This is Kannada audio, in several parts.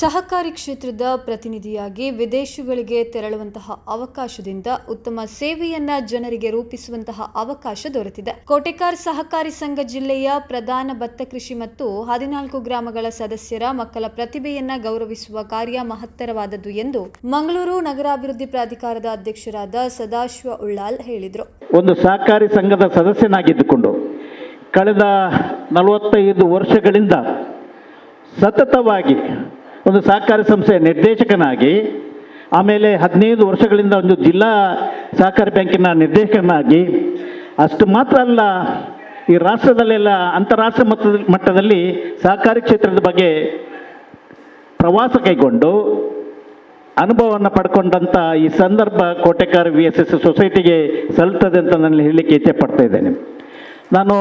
ಸಹಕಾರಿ ಕ್ಷೇತ್ರದ ಪ್ರತಿನಿಧಿಯಾಗಿ ವಿದೇಶಗಳಿಗೆ ತೆರಳುವಂತಹ ಅವಕಾಶದಿಂದ ಉತ್ತಮ ಸೇವೆಯನ್ನ ಜನರಿಗೆ ರೂಪಿಸುವಂತಹ ಅವಕಾಶ ದೊರೆತಿದೆ. ಕೋಟೆಕಾರ್ ಸಹಕಾರಿ ಸಂಘ ಜಿಲ್ಲೆಯ ಪ್ರಧಾನ ಭತ್ತ ಕೃಷಿ ಮತ್ತು ಹದಿನಾಲ್ಕು ಗ್ರಾಮಗಳ ಸದಸ್ಯರ ಮಕ್ಕಳ ಪ್ರತಿಭೆಯನ್ನ ಗೌರವಿಸುವ ಕಾರ್ಯ ಮಹತ್ತರವಾದದ್ದು ಎಂದು ಮಂಗಳೂರು ನಗರಾಭಿವೃದ್ಧಿ ಪ್ರಾಧಿಕಾರದ ಅಧ್ಯಕ್ಷರಾದ ಸದಾಶಿವ ಉಳ್ಳಾಲ್ ಹೇಳಿದರು. ಒಂದು ಸಹಕಾರಿ ಸಂಘದ ಸದಸ್ಯನಾಗಿದ್ದುಕೊಂಡು ಕಳೆದ ನಲವತ್ತೈದು ವರ್ಷಗಳಿಂದ ಸತತವಾಗಿ ಒಂದು ಸಹಕಾರಿ ಸಂಸ್ಥೆಯ ನಿರ್ದೇಶಕನಾಗಿ, ಆಮೇಲೆ ಹದಿನೈದು ವರ್ಷಗಳಿಂದ ಒಂದು ಜಿಲ್ಲಾ ಸಹಕಾರಿ ಬ್ಯಾಂಕಿನ ನಿರ್ದೇಶಕನಾಗಿ, ಅಷ್ಟು ಮಾತ್ರ ಅಲ್ಲ, ಈ ರಾಷ್ಟ್ರದಲ್ಲೆಲ್ಲ ಅಂತಾರಾಷ್ಟ್ರೀಯ ಮಟ್ಟದ ಮಟ್ಟದಲ್ಲಿ ಸಹಕಾರಿ ಕ್ಷೇತ್ರದ ಬಗ್ಗೆ ಪ್ರವಾಸ ಕೈಗೊಂಡು ಅನುಭವವನ್ನು ಪಡ್ಕೊಂಡಂಥ ಈ ಸಂದರ್ಭ ಕೋಟೆಕಾರ ವಿ ಎಸ್ ಎಸ್ ಸೊಸೈಟಿಗೆ ಸಲ್ತದೆ ಅಂತ ನಾನು ಹೇಳಲಿಕ್ಕೆ ಇಚ್ಛೆ ಪಡ್ತಾ ಇದ್ದೇನೆ. ನಾನು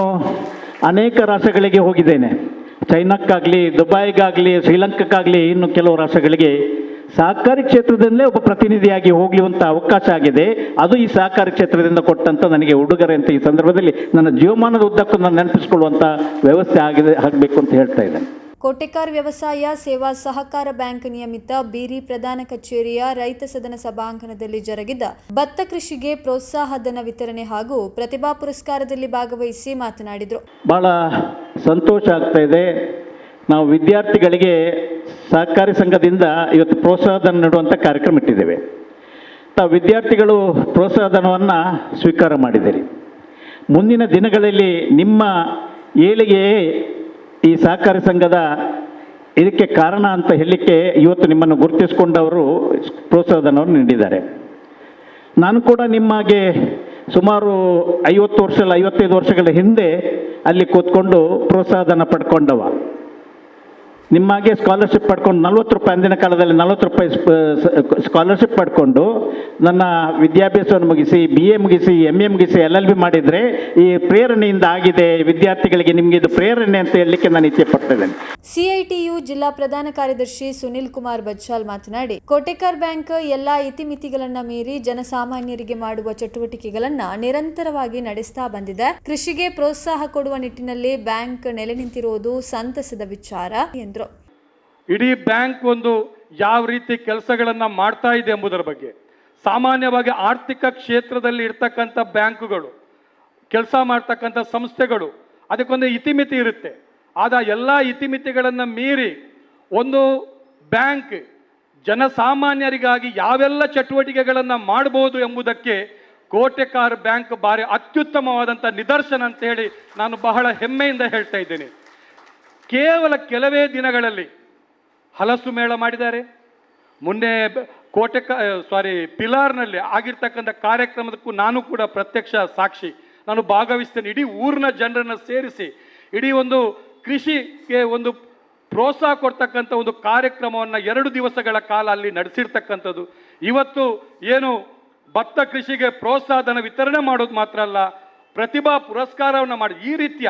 ಅನೇಕ ರಾಷ್ಟ್ರಗಳಿಗೆ ಹೋಗಿದ್ದೇನೆ. ಚೈನಾಕ್ಕಾಗಲಿ, ದುಬೈಗಾಗಲಿ, ಶ್ರೀಲಂಕಾಕ್ಕಾಗಲಿ ಇನ್ನು ಕೆಲವು ರಾಷ್ಟ್ರಗಳಿಗೆ ಸಹಕಾರಿ ಕ್ಷೇತ್ರದಿಂದಲೇ ಒಬ್ಬ ಪ್ರತಿನಿಧಿಯಾಗಿ ಹೋಗಲಿವಂಥ ಅವಕಾಶ ಆಗಿದೆ. ಅದು ಈ ಸಹಕಾರಿ ಕ್ಷೇತ್ರದಿಂದ ಕೊಟ್ಟಂತ ನನಗೆ ಉಡುಗೊರೆ ಅಂತ ಈ ಸಂದರ್ಭದಲ್ಲಿ ನನ್ನ ಜೀವಮಾನದ ಉದ್ದಕ್ಕೂ ನಾನು ನೆನಪಿಸ್ಕೊಳ್ಳುವಂಥ ವ್ಯವಸ್ಥೆ ಆಗಿದೆ, ಆಗಬೇಕು ಅಂತ ಹೇಳ್ತಾ ಇದ್ದೇನೆ. ಕೋಟೆಕಾರ್ ವ್ಯವಸಾಯ, ಸೇವಾ ಸಹಕಾರ ಬ್ಯಾಂಕ್ ನಿಯಮಿತ ಬೀರಿ ಪ್ರಧಾನ ಕಚೇರಿಯ ರೈತ ಸದನ ಸಭಾಂಗಣದಲ್ಲಿ ಜರುಗಿದ ಭತ್ತ ಕೃಷಿಗೆ ಪ್ರೋತ್ಸಾಹಧನ ವಿತರಣೆ ಹಾಗೂ ಪ್ರತಿಭಾ ಪುರಸ್ಕಾರದಲ್ಲಿ ಭಾಗವಹಿಸಿ ಮಾತನಾಡಿದರು. ಬಹಳ ಸಂತೋಷ ಆಗ್ತಾ ಇದೆ. ನಾವು ವಿದ್ಯಾರ್ಥಿಗಳಿಗೆ ಸಹಕಾರಿ ಸಂಘದಿಂದ ಇವತ್ತು ಪ್ರೋತ್ಸಾಹಧನ ನೀಡುವಂಥ ಕಾರ್ಯಕ್ರಮ ಇಟ್ಟಿದ್ದೇವೆ. ತಾವು ವಿದ್ಯಾರ್ಥಿಗಳು ಪ್ರೋತ್ಸಾಹಧನವನ್ನು ಸ್ವೀಕಾರ ಮಾಡಿದ್ದೀರಿ. ಮುಂದಿನ ದಿನಗಳಲ್ಲಿ ನಿಮ್ಮ ಏಳಿಗೆಯೇ ಈ ಸಹಕಾರಿ ಸಂಘದ ಇದಕ್ಕೆ ಕಾರಣ ಅಂತ ಹೇಳಲಿಕ್ಕೆ ಇವತ್ತು ನಿಮ್ಮನ್ನು ಗುರುತಿಸಿಕೊಂಡವರು ಪ್ರೋತ್ಸಾಹಧನವನ್ನು ನೀಡಿದ್ದಾರೆ. ನಾನು ಕೂಡ ನಿಮಗೆ ಸುಮಾರು ಐವತ್ತು ವರ್ಷ, ಐವತ್ತೈದು ವರ್ಷಗಳ ಹಿಂದೆ ಅಲ್ಲಿ ಕೂತ್ಕೊಂಡು ಪ್ರೋತ್ಸಾಹಧನ ಪಡ್ಕೊಂಡವ. ನಿಮ್ಮಾಗೆ ಸ್ಕಾಲರ್ಶಿಪ್ ಪಡ್ಕೊಂಡು ನಲ್ವತ್ತು ರೂಪಾಯಿ ಅಂದಿನ ಕಾಲದಲ್ಲಿ ನಲ್ವತ್ತು ರೂಪಾಯಿ ಸ್ಕಾಲರ್ಶಿಪ್ ಪಡ್ಕೊಂಡು ನನ್ನ ವಿದ್ಯಾಭ್ಯಾಸವನ್ನು ಮುಗಿಸಿ ಬಿ ಎ ಮುಗಿಸಿ ಎಂ ಎ ಮುಗಿಸಿ ಎಲ್ ಎಲ್ ಬಿ ಮಾಡಿದರೆ ಈ ಪ್ರೇರಣೆಯಿಂದ ಆಗಿದೆ. ವಿದ್ಯಾರ್ಥಿಗಳಿಗೆ ನಿಮಗೆ ಇದು ಪ್ರೇರಣೆ ಅಂತ ಹೇಳಲಿಕ್ಕೆ ನಾನು ಇಚ್ಛೆ ಪಡ್ತಿದ್ದೇನೆ ಸಿಐಟಿಯು ಜಿಲ್ಲಾ ಪ್ರಧಾನ ಕಾರ್ಯದರ್ಶಿ ಸುನಿಲ್ ಕುಮಾರ್ ಬಚ್ಚಾಲ್ ಮಾತನಾಡಿ, ಕೋಟೆಕರ್ ಬ್ಯಾಂಕ್ ಎಲ್ಲಾ ಇತಿಮಿತಿಗಳನ್ನ ಮೀರಿ ಜನಸಾಮಾನ್ಯರಿಗೆ ಮಾಡುವ ಚಟುವಟಿಕೆಗಳನ್ನ ನಿರಂತರವಾಗಿ ನಡೆಸ್ತಾ ಬಂದಿದೆ. ಕೃಷಿಗೆ ಪ್ರೋತ್ಸಾಹ ಕೊಡುವ ನಿಟ್ಟಿನಲ್ಲಿ ಬ್ಯಾಂಕ್ ನೆಲೆ ನಿಂತಿರುವುದು ಸಂತಸದ ವಿಚಾರ ಎಂದರು. ಇಡೀ ಬ್ಯಾಂಕ್ ಒಂದು ಯಾವ ರೀತಿ ಕೆಲಸಗಳನ್ನ ಮಾಡ್ತಾ ಇದೆ ಎಂಬುದರ ಬಗ್ಗೆ. ಸಾಮಾನ್ಯವಾಗಿ ಆರ್ಥಿಕ ಕ್ಷೇತ್ರದಲ್ಲಿ ಇರ್ತಕ್ಕಂಥ ಬ್ಯಾಂಕುಗಳು, ಕೆಲಸ ಮಾಡ್ತಕ್ಕಂಥ ಸಂಸ್ಥೆಗಳು, ಅದಕ್ಕೊಂದು ಇತಿಮಿತಿ ಇರುತ್ತೆ. ಆದ ಎಲ್ಲ ಇತಿಮಿತಿಗಳನ್ನು ಮೀರಿ ಒಂದು ಬ್ಯಾಂಕ್ ಜನಸಾಮಾನ್ಯರಿಗಾಗಿ ಯಾವೆಲ್ಲ ಚಟುವಟಿಕೆಗಳನ್ನು ಮಾಡಬಹುದು ಎಂಬುದಕ್ಕೆ ಕೋಟೆಕಾರ್ ಬ್ಯಾಂಕ್ ಬಾರಿ ಅತ್ಯುತ್ತಮವಾದಂಥ ನಿದರ್ಶನ ಅಂತ ಹೇಳಿ ನಾನು ಬಹಳ ಹೆಮ್ಮೆಯಿಂದ ಹೇಳ್ತಾ ಇದ್ದೇನೆ. ಕೇವಲ ಕೆಲವೇ ದಿನಗಳಲ್ಲಿ ಹಲಸು ಮೇಳ ಮಾಡಿದ್ದಾರೆ. ಮೊನ್ನೆ ಕೋಟೆ ಸಾರಿ ಪಿಲಾರ್ನಲ್ಲಿ ಆಗಿರ್ತಕ್ಕಂಥ ಕಾರ್ಯಕ್ರಮದಕ್ಕೂ ನಾನು ಕೂಡ ಪ್ರತ್ಯಕ್ಷ ಸಾಕ್ಷಿ. ನಾನು ಭಾಗವಹಿಸ್ತೇನೆ. ಇಡೀ ಊರಿನ ಜನರನ್ನು ಸೇರಿಸಿ, ಇಡೀ ಒಂದು ಕೃಷಿಗೆ ಒಂದು ಪ್ರೋತ್ಸಾಹ ಕೊಡ್ತಕ್ಕಂಥ ಒಂದು ಕಾರ್ಯಕ್ರಮವನ್ನು ಎರಡು ದಿವಸಗಳ ಕಾಲ ಅಲ್ಲಿ ನಡೆಸಿರ್ತಕ್ಕಂಥದ್ದು. ಇವತ್ತು ಏನು ಭತ್ತ ಕೃಷಿಗೆ ಪ್ರೋತ್ಸಾಹಧನ ವಿತರಣೆ ಮಾಡೋದು ಮಾತ್ರ ಅಲ್ಲ, ಪ್ರತಿಭಾ ಪುರಸ್ಕಾರವನ್ನು ಮಾಡಿ, ಈ ರೀತಿಯ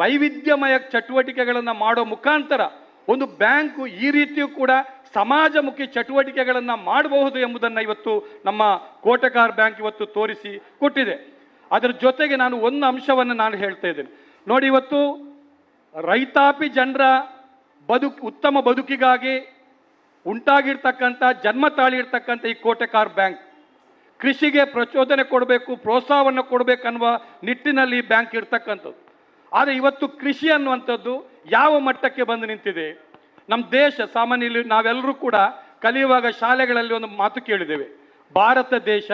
ವೈವಿಧ್ಯಮಯ ಚಟುವಟಿಕೆಗಳನ್ನು ಮಾಡೋ ಮುಖಾಂತರ ಒಂದು ಬ್ಯಾಂಕು ಈ ರೀತಿಯೂ ಕೂಡ ಸಮಾಜಮುಖಿ ಚಟುವಟಿಕೆಗಳನ್ನು ಮಾಡಬಹುದು ಎಂಬುದನ್ನು ಇವತ್ತು ನಮ್ಮ ಕೋಟೆಕಾರ್ ಬ್ಯಾಂಕ್ ಇವತ್ತು ತೋರಿಸಿ ಕೊಟ್ಟಿದೆ. ಅದರ ಜೊತೆಗೆ ನಾನು ಒಂದು ಅಂಶವನ್ನು ನಾನು ಹೇಳ್ತಾ ಇದ್ದೇನೆ. ನೋಡಿ, ಇವತ್ತು ರೈತಾಪಿ ಜನರ ಬದುಕು, ಉತ್ತಮ ಬದುಕಿಗಾಗಿ ಉಂಟಾಗಿರ್ತಕ್ಕಂಥ, ಜನ್ಮ ತಾಳಿರ್ತಕ್ಕಂಥ ಈ ಕೋಟೆಕಾರ್ ಬ್ಯಾಂಕ್ ಕೃಷಿಗೆ ಪ್ರಚೋದನೆ ಕೊಡಬೇಕು, ಪ್ರೋತ್ಸಾಹವನ್ನು ಕೊಡಬೇಕನ್ನುವ ನಿಟ್ಟಿನಲ್ಲಿ ಈ ಬ್ಯಾಂಕ್ ಇರ್ತಕ್ಕಂಥದ್ದು. ಆದರೆ ಇವತ್ತು ಕೃಷಿ ಅನ್ನುವಂಥದ್ದು ಯಾವ ಮಟ್ಟಕ್ಕೆ ಬಂದು ನಿಂತಿದೆ? ನಮ್ಮ ದೇಶ ಸಾಮಾನ್ಯ ನಾವೆಲ್ಲರೂ ಕೂಡ ಕಲಿಯುವಾಗ ಶಾಲೆಗಳಲ್ಲಿ ಒಂದು ಮಾತು ಕೇಳಿದ್ದೇವೆ. ಭಾರತ ದೇಶ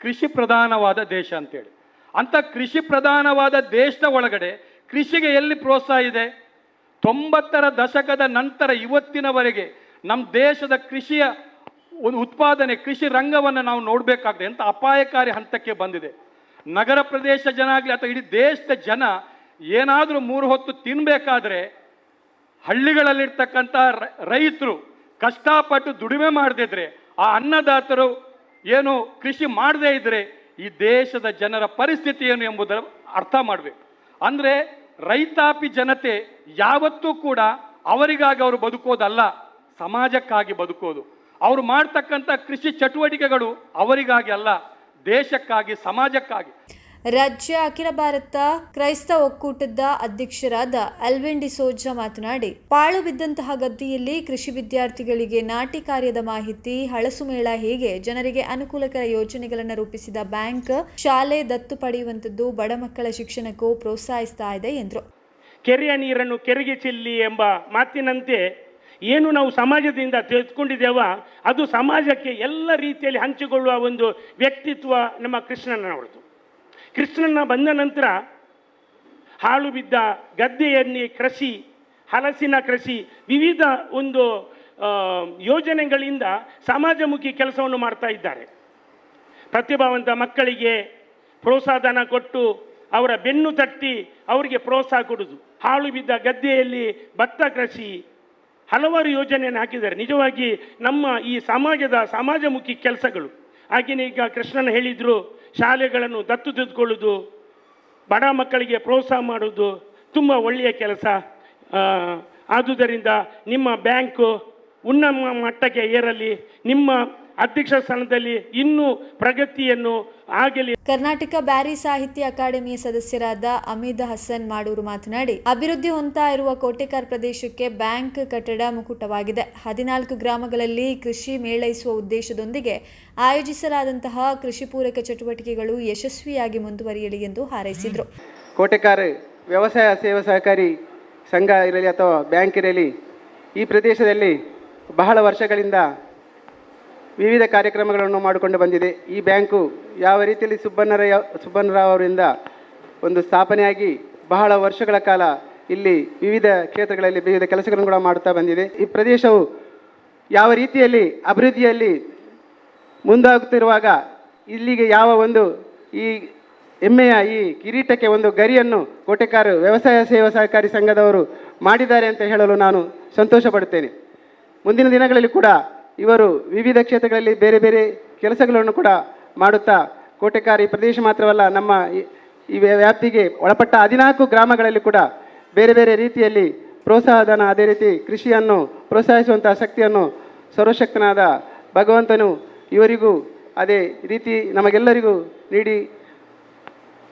ಕೃಷಿ ಪ್ರಧಾನವಾದ ದೇಶ ಅಂತೇಳಿ. ಅಂಥ ಕೃಷಿ ಪ್ರಧಾನವಾದ ದೇಶದ ಒಳಗಡೆ ಕೃಷಿಗೆ ಎಲ್ಲಿ ಪ್ರೋತ್ಸಾಹ ಇದೆ? ತೊಂಬತ್ತರ ದಶಕದ ನಂತರ ಇವತ್ತಿನವರೆಗೆ ನಮ್ಮ ದೇಶದ ಕೃಷಿಯ ಒಂದು ಉತ್ಪಾದನೆ, ಕೃಷಿ ರಂಗವನ್ನು ನಾವು ನೋಡಬೇಕಾಗಿದೆ ಎಂಥ ಅಪಾಯಕಾರಿ ಹಂತಕ್ಕೆ ಬಂದಿದೆ. ನಗರ ಪ್ರದೇಶ ಜನ ಆಗಲಿ ಅಥವಾ ಇಡೀ ದೇಶದ ಜನ ಏನಾದರೂ ಮೂರು ಹೊತ್ತು ತಿನ್ನಬೇಕಾದ್ರೆ ಹಳ್ಳಿಗಳಲ್ಲಿರ್ತಕ್ಕಂಥ ರೈತರು ಕಷ್ಟಪಟ್ಟು ದುಡಿಮೆ ಮಾಡದಿದ್ರೆ ಆ ಅನ್ನದಾತರು ಏನು ಕೃಷಿ ಮಾಡದೇ ಇದ್ದರೆ ಈ ದೇಶದ ಜನರ ಪರಿಸ್ಥಿತಿ ಏನು ಎಂಬುದರ ಅರ್ಥ ಮಾಡಬೇಕು. ಅಂದರೆ ರೈತಾಪಿ ಜನತೆ ಯಾವತ್ತೂ ಕೂಡ ಅವರಿಗಾಗಿ ಅವರು ಬದುಕೋದಲ್ಲ, ಸಮಾಜಕ್ಕಾಗಿ ಬದುಕೋದು. ಅವರು ಮಾಡ್ತಕ್ಕಂಥ ಕೃಷಿ ಚಟುವಟಿಕೆಗಳು ಅವರಿಗಾಗಿ ಅಲ್ಲ, ದೇಶಕ್ಕಾಗಿ, ಸಮಾಜಕ್ಕಾಗಿ. ರಾಜ್ಯ ಅಖಿಲ ಭಾರತ ಕ್ರೈಸ್ತ ಒಕ್ಕೂಟದ ಅಧ್ಯಕ್ಷರಾದ ಅಲ್ವಿನ್ ಡಿಸೋಜಾ ಮಾತನಾಡಿ, ಪಾಳು ಬಿದ್ದಂತಹ ಗದ್ದೆಯಲ್ಲಿ ಕೃಷಿ ವಿದ್ಯಾರ್ಥಿಗಳಿಗೆ ನಾಟಿ ಕಾರ್ಯದ ಮಾಹಿತಿ, ಹಳಸು ಮೇಳ ಹೀಗೆ, ಜನರಿಗೆ ಅನುಕೂಲಕರ ಯೋಜನೆಗಳನ್ನು ರೂಪಿಸಿದ ಬ್ಯಾಂಕ್ ಶಾಲೆ ದತ್ತು ಪಡೆಯುವಂತದ್ದು ಬಡ ಮಕ್ಕಳ ಶಿಕ್ಷಣಕ್ಕೂ ಪ್ರೋತ್ಸಾಹಿಸ್ತಾ ಇದೆ ಎಂದರು. ಕೆರೆಯ ನೀರನ್ನು ಕೆರೆಗೆ ಚೆಲ್ಲಿ ಎಂಬ ಮಾತಿನಂತೆ ಏನು ನಾವು ಸಮಾಜದಿಂದ ತೆಗೆದುಕೊಂಡಿದ್ದೇವ ಅದು ಸಮಾಜಕ್ಕೆ ಎಲ್ಲ ರೀತಿಯಲ್ಲಿ ಹಂಚಿಕೊಳ್ಳುವ ಒಂದು ವ್ಯಕ್ತಿತ್ವ ನಮ್ಮ ಕೃಷ್ಣನವರದು. ಕೃಷ್ಣನ ಬಂದ ನಂತರ ಹಾಳು ಬಿದ್ದ ಗದ್ದೆಯನ್ನೇ ಕೃಷಿ ಹಲಸಿನ ಕೃಷಿ ವಿವಿಧ ಒಂದು ಯೋಜನೆಗಳಿಂದ ಸಮಾಜಮುಖಿ ಕೆಲಸವನ್ನು ಮಾಡ್ತಾ ಇದ್ದಾರೆ. ಪ್ರತಿಭಾವಂತ ಮಕ್ಕಳಿಗೆ ಪ್ರೋತ್ಸಾಹನ ಕೊಟ್ಟು ಅವರ ಬೆನ್ನು ತಟ್ಟಿ ಅವರಿಗೆ ಪ್ರೋತ್ಸಾಹ ಕೊಡುವುದು ಹಾಳು ಬಿದ್ದ ಗದ್ದೆಯಲ್ಲಿ ಭತ್ತ ಕೃಷಿ ಹಲವಾರು ಯೋಜನೆಯನ್ನು ಹಾಕಿದ್ದಾರೆ. ನಿಜವಾಗಿ ನಮ್ಮ ಈ ಸಮಾಜದ ಸಮಾಜಮುಖಿ ಕೆಲಸಗಳು. ಹಾಗೆಯೇ ಈಗ ಕೃಷ್ಣನ ಹೇಳಿದರು ಶಾಲೆಗಳನ್ನು ದತ್ತು ತೆಗೆದುಕೊಳ್ಳೋದು ಬಡ ಮಕ್ಕಳಿಗೆ ಪ್ರೋತ್ಸಾಹ ಮಾಡುವುದು ತುಂಬ ಒಳ್ಳೆಯ ಕೆಲಸ. ಆದುದರಿಂದ ನಿಮ್ಮ ಬ್ಯಾಂಕು ಉನ್ನತ ಮಟ್ಟಕ್ಕೆ ಏರಲಿ, ನಿಮ್ಮ ಅಧ್ಯಕ್ಷ ಸ್ಥಾನದಲ್ಲಿ ಇನ್ನೂ ಪ್ರಗತಿಯನ್ನು ಆಗಲಿ. ಕರ್ನಾಟಕ ಬ್ಯಾರಿ ಸಾಹಿತ್ಯ ಅಕಾಡೆಮಿಯ ಸದಸ್ಯರಾದ ಅಮೀದ್ ಹಸನ್ ಮಾಡೂರು ಮಾತನಾಡಿ ಅಭಿವೃದ್ಧಿ ಹೊಂತಾ ಇರುವ ಕೋಟೆಕಾರ್ ಪ್ರದೇಶಕ್ಕೆ ಬ್ಯಾಂಕ್ ಕಟ್ಟಡ ಮುಕುಟವಾಗಿದೆ. ಹದಿನಾಲ್ಕು ಗ್ರಾಮಗಳಲ್ಲಿ ಕೃಷಿ ಮೇಳೈಸುವ ಉದ್ದೇಶದೊಂದಿಗೆ ಆಯೋಜಿಸಲಾದಂತಹ ಕೃಷಿ ಪೂರಕ ಚಟುವಟಿಕೆಗಳು ಯಶಸ್ವಿಯಾಗಿ ಮುಂದುವರಿಯಲಿ ಎಂದು ಹಾರೈಸಿದರು. ಕೋಟೆಕಾರ್ ವ್ಯವಸಾಯ ಸೇವಾ ಸಹಕಾರಿ ಸಂಘ ಇರಲಿ ಅಥವಾ ಬ್ಯಾಂಕ್ ಇರಲಿ ಈ ಪ್ರದೇಶದಲ್ಲಿ ಬಹಳ ವರ್ಷಗಳಿಂದ ವಿವಿಧ ಕಾರ್ಯಕ್ರಮಗಳನ್ನು ಮಾಡಿಕೊಂಡು ಬಂದಿದೆ. ಈ ಬ್ಯಾಂಕು ಯಾವ ರೀತಿಯಲ್ಲಿ ಸುಬ್ಬಣ್ಣರಯ್ಯ ಸುಬ್ಬಣ್ಣರಾವ್ ಅವರಿಂದ ಒಂದು ಸ್ಥಾಪನೆಯಾಗಿ ಬಹಳ ವರ್ಷಗಳ ಕಾಲ ಇಲ್ಲಿ ವಿವಿಧ ಕ್ಷೇತ್ರಗಳಲ್ಲಿ ವಿವಿಧ ಕೆಲಸಗಳನ್ನು ಕೂಡ ಮಾಡುತ್ತಾ ಬಂದಿದೆ. ಈ ಪ್ರದೇಶವು ಯಾವ ರೀತಿಯಲ್ಲಿ ಅಭಿವೃದ್ಧಿಯಲ್ಲಿ ಮುಂದಾಗುತ್ತಿರುವಾಗ ಇಲ್ಲಿಗೆ ಯಾವ ಒಂದು ಈ ಹೆಮ್ಮೆಯ ಈ ಕಿರೀಟಕ್ಕೆ ಒಂದು ಗರಿಯನ್ನು ಕೋಟೆಕಾರು ವ್ಯವಸಾಯ ಸೇವಾ ಸಹಕಾರಿ ಸಂಘದವರು ಮಾಡಿದ್ದಾರೆ ಅಂತ ಹೇಳಲು ನಾನು ಸಂತೋಷ ಪಡುತ್ತೇನೆ ಮುಂದಿನ ದಿನಗಳಲ್ಲಿ ಕೂಡ ಇವರು ವಿವಿಧ ಕ್ಷೇತ್ರಗಳಲ್ಲಿ ಬೇರೆ ಬೇರೆ ಕೆಲಸಗಳನ್ನು ಕೂಡ ಮಾಡುತ್ತಾ ಕೋಟೆಕಾರಿ ಪ್ರದೇಶ ಮಾತ್ರವಲ್ಲ, ನಮ್ಮ ಈ- ಈ ವ್ಯಾ- ವ್ಯಾಪ್ತಿಗೆ ಒಳಪಟ್ಟ ಹದಿನಾಲ್ಕು ಗ್ರಾಮಗಳಲ್ಲಿ ಕೂಡ ಬೇರೆ ಬೇರೆ ರೀತಿಯಲ್ಲಿ ಪ್ರೋತ್ಸಾಹಧನ, ಅದೇ ರೀತಿ ಕೃಷಿಯನ್ನು ಪ್ರೋತ್ಸಾಹಿಸುವಂಥ ಶಕ್ತಿಯನ್ನು ಸರ್ವಶಕ್ತನಾದ ಭಗವಂತನು ಇವರಿಗೂ ಅದೇ ರೀತಿ ನಮಗೆಲ್ಲರಿಗೂ ನೀಡಿ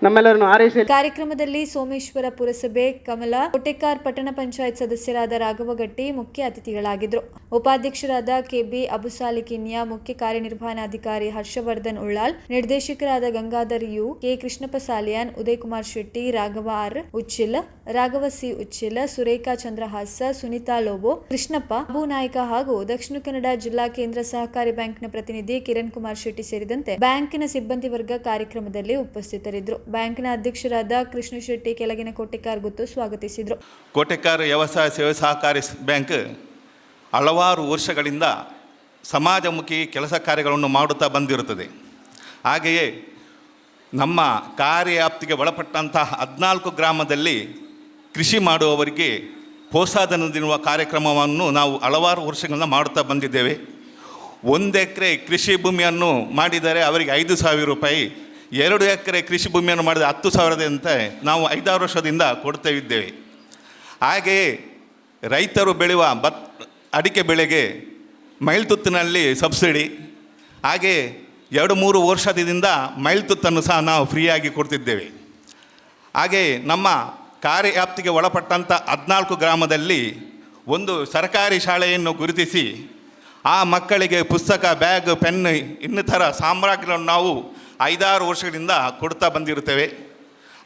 ನಮ್ಮೆಲ್ಲರನ್ನು ಆರೈಸಿ ಕಾರ್ಯಕ್ರಮದಲ್ಲಿ ಸೋಮೇಶ್ವರ ಪುರಸಭೆ ಕಮಲ, ಕೋಟೆಕಾರ್ ಪಟ್ಟಣ ಪಂಚಾಯತ್ ಸದಸ್ಯರಾದ ರಾಘವಗಟ್ಟಿ ಮುಖ್ಯ ಅತಿಥಿಗಳಾಗಿದ್ದರು ಉಪಾಧ್ಯಕ್ಷರಾದ ಕೆಬಿ ಅಬುಸಾಲಿಕಿನ್ಯ ಮುಖ್ಯ ಕಾರ್ಯನಿರ್ವಹಣಾಧಿಕಾರಿ ಹರ್ಷವರ್ಧನ್ ಉಳ್ಳಾಲ್ ನಿರ್ದೇಶಕರಾದ Gangadhar U, K Krishnappa Saliyan Uday Kumar Shetty, Raghava R Uchil, Raghava C Uchil, Surekha Chandrahasa, Sunita Lobo, Krishnappa, Abu Nayak ಹಾಗೂ ದಕ್ಷಿಣ ಕನ್ನಡ ಜಿಲ್ಲಾ ಕೇಂದ್ರ ಸಹಕಾರಿ ಬ್ಯಾಂಕ್ನ ಪ್ರತಿನಿಧಿ ಕಿರಣ್ ಕುಮಾರ್ ಶೆಟ್ಟಿ ಸೇರಿದಂತೆ ಬ್ಯಾಂಕಿನ ಸಿಬ್ಬಂದಿ ವರ್ಗ ಕಾರ್ಯಕ್ರಮದಲ್ಲಿ ಉಪಸ್ಥಿತರಿದ್ದರು ಬ್ಯಾಂಕಿನ ಅಧ್ಯಕ್ಷರಾದ ಕೃಷ್ಣ ಶೆಟ್ಟಿ ಕೆಳಗಿನ ಕೋಟೆಕಾರ್ ಗುತ್ತು ಸ್ವಾಗತಿಸಿದರು. ಕೋಟೆಕಾರ್ ವ್ಯವಸಾಯ ಸೇವೆ ಸಹಕಾರಿ ಬ್ಯಾಂಕ್ ಹಲವಾರು ವರ್ಷಗಳಿಂದ ಸಮಾಜಮುಖಿ ಕೆಲಸ ಕಾರ್ಯಗಳನ್ನು ಮಾಡುತ್ತಾ ಬಂದಿರುತ್ತದೆ. ಹಾಗೆಯೇ ನಮ್ಮ ಕಾರ್ಯಾಪ್ತಿಗೆ ಒಳಪಟ್ಟಂತಹ ಹದಿನಾಲ್ಕು ಗ್ರಾಮದಲ್ಲಿ ಕೃಷಿ ಮಾಡುವವರಿಗೆ ಪ್ರೋತ್ಸಾಹನ ನೀಡುವ ಕಾರ್ಯಕ್ರಮವನ್ನು ನಾವು ಹಲವಾರು ವರ್ಷಗಳಿಂದ ಮಾಡುತ್ತಾ ಬಂದಿದ್ದೇವೆ. ಒಂದು ಎಕರೆ ಕೃಷಿ ಭೂಮಿಯನ್ನು ಮಾಡಿದರೆ ಅವರಿಗೆ ಐದು ಸಾವಿರ ರೂಪಾಯಿ ಎರಡು ಎಕರೆ ಕೃಷಿ ಭೂಮಿಯನ್ನು ಮಾಡಿದ ಹತ್ತು ಸಾವಿರದಂತೆ ನಾವು ಐದಾರು ವರ್ಷದಿಂದ ಕೊಡ್ತಾ ಇದ್ದೇವೆ. ಹಾಗೆಯೇ ರೈತರು ಬೆಳೆಯುವ ಭತ್, ಅಡಿಕೆ ಬೆಳೆಗೆ ಮೈಲ್ತುತ್ತಿನಲ್ಲಿ ಸಬ್ಸಿಡಿ, ಹಾಗೆ ಎರಡು ಮೂರು ವರ್ಷದಿಂದ ಮೈಲ್ತುತ್ತನ್ನು ಸಹ ನಾವು ಫ್ರೀಯಾಗಿ ಕೊಡ್ತಿದ್ದೇವೆ. ಹಾಗೆ ನಮ್ಮ ಕಾರ್ಯವ್ಯಾಪ್ತಿಗೆ ಒಳಪಟ್ಟಂಥ ಹದಿನಾಲ್ಕು ಗ್ರಾಮದಲ್ಲಿ ಒಂದು ಸರ್ಕಾರಿ ಶಾಲೆಯನ್ನು ಗುರುತಿಸಿ, ಆ ಮಕ್ಕಳಿಗೆ ಪುಸ್ತಕ, ಬ್ಯಾಗ್ ಪೆನ್ ಇನ್ನಿತರ ಸಾಮ್ರಾಜ್ಯಗಳನ್ನು ನಾವು ಐದಾರು ವರ್ಷಗಳಿಂದ ಕೊಡ್ತಾ ಬಂದಿರುತ್ತೇವೆ.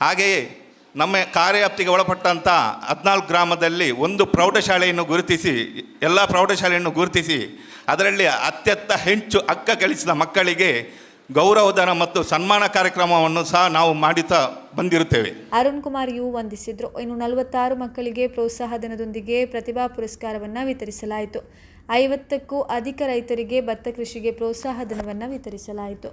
ಹಾಗೆಯೇ ನಮ್ಮ ಕಾರ್ಯಾಪ್ತಿಗೆ ಒಳಪಟ್ಟಂಥ ಹದಿನಾಲ್ಕು ಗ್ರಾಮದಲ್ಲಿ ಒಂದು ಪ್ರೌಢಶಾಲೆಯನ್ನು ಗುರುತಿಸಿ, ಎಲ್ಲ ಪ್ರೌಢಶಾಲೆಯನ್ನು ಗುರುತಿಸಿ, ಅದರಲ್ಲಿ ಅತ್ಯಂತ ಹೆಂಚು ಅಕ್ಕ ಗಳಿಸಿದ ಮಕ್ಕಳಿಗೆ ಗೌರವಧನ ಮತ್ತು ಸನ್ಮಾನ ಕಾರ್ಯಕ್ರಮವನ್ನು ಸಹ ನಾವು ಮಾಡುತ್ತಾ ಬಂದಿರುತ್ತೇವೆ. ಅರುಣ್ ಕುಮಾರ್ ಯು ವಂದಿಸಿದ್ರು. ಇನ್ನು ನಲವತ್ತಾರು ಮಕ್ಕಳಿಗೆ ಪ್ರೋತ್ಸಾಹ ಧನದೊಂದಿಗೆ ಪ್ರತಿಭಾ ಪುರಸ್ಕಾರವನ್ನು ವಿತರಿಸಲಾಯಿತು. ಐವತ್ತಕ್ಕೂ ಅಧಿಕ ರೈತರಿಗೆ ಭತ್ತ ಕೃಷಿಗೆ ಪ್ರೋತ್ಸಾಹ ಧನವನ್ನು ವಿತರಿಸಲಾಯಿತು.